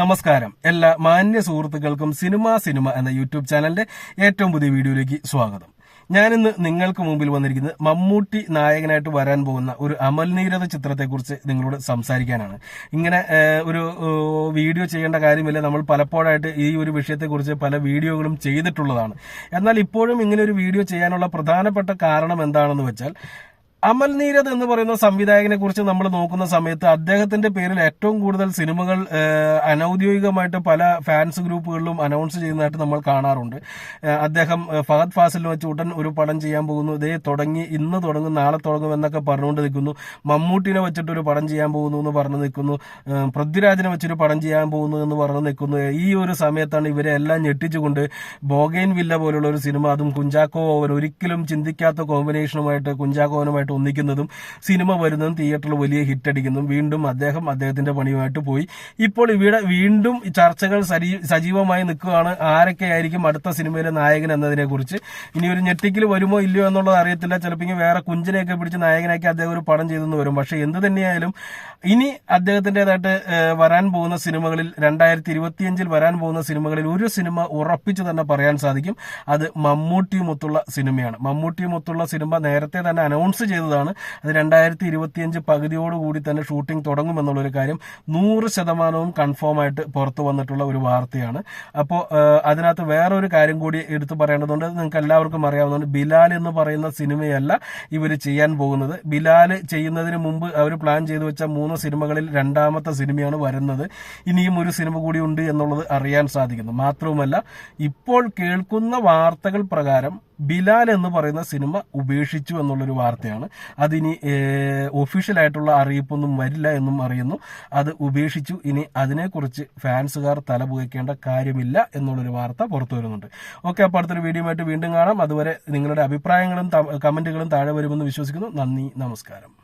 നമസ്കാരം. എല്ലാ മാന്യ സുഹൃത്തുക്കൾക്കും സിനിമ സിനിമ എന്ന യൂട്യൂബ് ചാനലിന്റെ ഏറ്റവും പുതിയ വീഡിയോയിലേക്ക് സ്വാഗതം. ഞാനിന്ന് നിങ്ങൾക്ക് മുമ്പിൽ വന്നിരിക്കുന്നത് മമ്മൂട്ടി നായകനായിട്ട് വരാൻ പോകുന്ന ഒരു അമൽനീരത ചിത്രത്തെക്കുറിച്ച് നിങ്ങളോട് സംസാരിക്കാനാണ്. ഇങ്ങനെ ഒരു വീഡിയോ ചെയ്യേണ്ട കാര്യമില്ല. നമ്മൾ പലപ്പോഴായിട്ട് ഈ ഒരു വിഷയത്തെക്കുറിച്ച് പല വീഡിയോകളും ചെയ്തിട്ടുള്ളതാണ്. എന്നാൽ ഇപ്പോഴും ഇങ്ങനെ ഒരു വീഡിയോ ചെയ്യാനുള്ള പ്രധാനപ്പെട്ട കാരണം എന്താണെന്ന് വെച്ചാൽ അമൽ നീരദ് എന്ന് പറയുന്ന സംവിധായകനെ കുറിച്ച് നമ്മൾ നോക്കുന്ന സമയത്ത് അദ്ദേഹത്തിന്റെ പേരിൽ ഏറ്റവും കൂടുതൽ സിനിമകൾ അനൌദ്യോഗികമായിട്ട് പല ഫാൻസ് ഗ്രൂപ്പുകളിലും അനൗൺസ് ചെയ്യുന്നതായിട്ട് നമ്മൾ കാണാറുണ്ട്. അദ്ദേഹം ഫഹദ് ഫാസിൽ വെച്ച് ഉടൻ ഒരു പടം ചെയ്യാൻ പോകുന്നു. ഇതേ തുടങ്ങി ഇന്ന് തുടങ്ങും നാളെ തുടങ്ങും എന്നൊക്കെ പറഞ്ഞുകൊണ്ട് നിൽക്കുന്നു. മമ്മൂട്ടിനെ വെച്ചിട്ട് ഒരു പടം ചെയ്യാൻ പോകുന്നു എന്ന് പറഞ്ഞു നിൽക്കുന്നു. പൃഥ്വിരാജിനെ വെച്ചൊരു പടം ചെയ്യാൻ പോകുന്നു എന്ന് പറഞ്ഞു നിൽക്കുന്നു. ഈ ഒരു സമയത്താണ് ഇവരെ എല്ലാം ഞെട്ടിച്ചുകൊണ്ട് ബോഗൈൻ വില്ല പോലുള്ള ഒരു സിനിമ അതും കുഞ്ചാക്കോ ഒരിക്കലും ചിന്തിക്കാത്ത കോമ്പിനേഷനുമായിട്ട് കുഞ്ചാക്കോവനുമായിട്ട് ഒന്നിക്കുന്നതും സിനിമ വരുന്നതും തിയേറ്ററിൽ വലിയ ഹിറ്റ് അടിക്കുന്നതും വീണ്ടും അദ്ദേഹം അദ്ദേഹത്തിന്റെ പണിയുമായിട്ട് പോയി. ഇപ്പോൾ ഇവിടെ വീണ്ടും ചർച്ചകൾ സജീവമായി നിൽക്കുകയാണ്. ആരൊക്കെയായിരിക്കും അടുത്ത സിനിമയിലെ നായകൻ എന്നതിനെ കുറിച്ച്. ഇനി ഒരു ഞെട്ടിക്കൽ വരുമോ ഇല്ലയോ എന്നുള്ളത് അറിയത്തില്ല. ചിലപ്പോൾ വേറെ കുഞ്ചിനെയൊക്കെ പിടിച്ച് നായകനാക്കി അദ്ദേഹം ഒരു പടം ചെയ്തെന്ന് വരും. പക്ഷെ എന്ത് തന്നെയായാലും ഇനി അദ്ദേഹത്തിന്റെതായിട്ട് വരാൻ പോകുന്ന സിനിമകളിൽ രണ്ടായിരത്തി ഇരുപത്തിയഞ്ചിൽ വരാൻ പോകുന്ന സിനിമകളിൽ ഒരു സിനിമ ഉറപ്പിച്ചു തന്നെ പറയാൻ സാധിക്കും. അത് മമ്മൂട്ടിയുമൊത്തുള്ള സിനിമയാണ്. മമ്മൂട്ടിയുമൊത്തുള്ള സിനിമ നേരത്തെ തന്നെ അനൗൺസ് ചെയ്തതാണ്. അത് രണ്ടായിരത്തി ഇരുപത്തിയഞ്ച് പകുതിയോടുകൂടി തന്നെ ഷൂട്ടിംഗ് തുടങ്ങുമെന്നുള്ളൊരു കാര്യം നൂറ് ശതമാനവും കൺഫേം ആയിട്ട് പുറത്തു വന്നിട്ടുള്ള ഒരു വാർത്തയാണ്. അപ്പോൾ അതിനകത്ത് വേറൊരു കാര്യം കൂടി എടുത്തു പറയേണ്ടതുണ്ട്. നിങ്ങൾക്ക് എല്ലാവർക്കും അറിയാവുന്നതാണ് ബിലാൽ എന്ന് പറയുന്ന സിനിമയല്ല ഇവർ ചെയ്യാൻ പോകുന്നത്. ബിലാൽ ചെയ്യുന്നതിന് മുമ്പ് അവർ പ്ലാൻ ചെയ്തു വെച്ച മൂന്ന് സിനിമകളിൽ രണ്ടാമത്തെ സിനിമയാണ് വരുന്നത്. ഇനിയും ഒരു സിനിമ കൂടി ഉണ്ട് എന്നുള്ളത് അറിയാൻ സാധിക്കുന്നു. മാത്രവുമല്ല ഇപ്പോൾ കേൾക്കുന്ന വാർത്തകൾ പ്രകാരം ബിലാൽ എന്ന് പറയുന്ന സിനിമ ഉപേക്ഷിച്ചു എന്നുള്ളൊരു വാർത്തയാണ്. അതിനി ഒഫീഷ്യലായിട്ടുള്ള അറിയിപ്പൊന്നും വരില്ല എന്നും അറിയുന്നു. അത് ഉപേക്ഷിച്ചു. ഇനി അതിനെക്കുറിച്ച് ഫാൻസുകാർ തലപുകയ്ക്കേണ്ട കാര്യമില്ല എന്നുള്ളൊരു വാർത്ത പുറത്തു വരുന്നുണ്ട്. ഓക്കെ അപ്പോൾ അടുത്തൊരു വീഡിയോ ആയിട്ട് വീണ്ടും കാണാം. അതുവരെ നിങ്ങളുടെ അഭിപ്രായങ്ങളും കമന്റുകളും താഴെ വരുമെന്ന് വിശ്വസിക്കുന്നു. നന്ദി നമസ്കാരം.